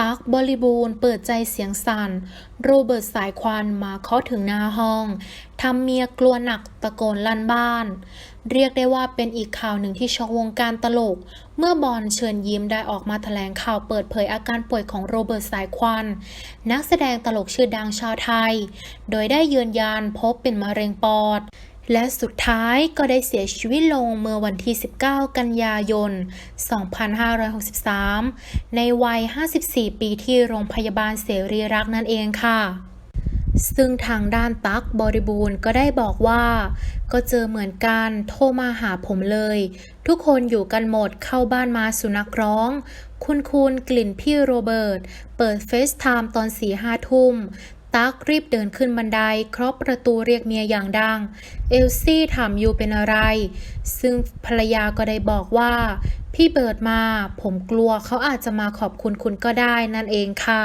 ตั๊กบริบูรณ์เปิดใจเสียงสั่น โรเบิร์ตสายควันมาเคาะถึงหน้าห้องทำเมียกลัวหนักตะโกนลั่นบ้าน เรียกได้ว่าเป็นอีกข่าวหนึ่งที่ช็อกวงการตลก เมื่อบอลเชิญยิ้มได้ออกมาแถลงข่าวเปิดเผยอาการป่วยของโรเบิร์ตสายควัน นักแสดงตลกชื่อดังชาวไทย โดยได้ยืนยันพบเป็นมะเร็งปอด และสุดท้ายก็ได้เสียชีวิตลงเมื่อวันที่ 19 กันยายน 2563 ในวัย 54 ปีที่โรงพยาบาลเสรีรักษ์นั่นเองค่ะ ซึ่งทางด้านตั๊กบริบูรณ์ก็ได้บอกว่า ก็เจอเหมือนกันโทรมาหาผมเลย ทุกคนอยู่กันหมดเข้าบ้านมาสุนัขร้อง คุณคุณกลิ่นพี่โรเบิร์ต เปิดเฟซไทม์ตอนสี่ห้าทุ่ม ตั๊กรีบเดินขึ้นบันไดเคาะประตูเรียกเมียอย่างดัง เอลซี่ถามยูเป็นอะไร ซึ่งภรรยาก็ได้บอกว่า พี่เบิร์ดมา ผมกลัวเขาอาจจะมาขอบคุณคุณก็ได้นั่นเองค่ะ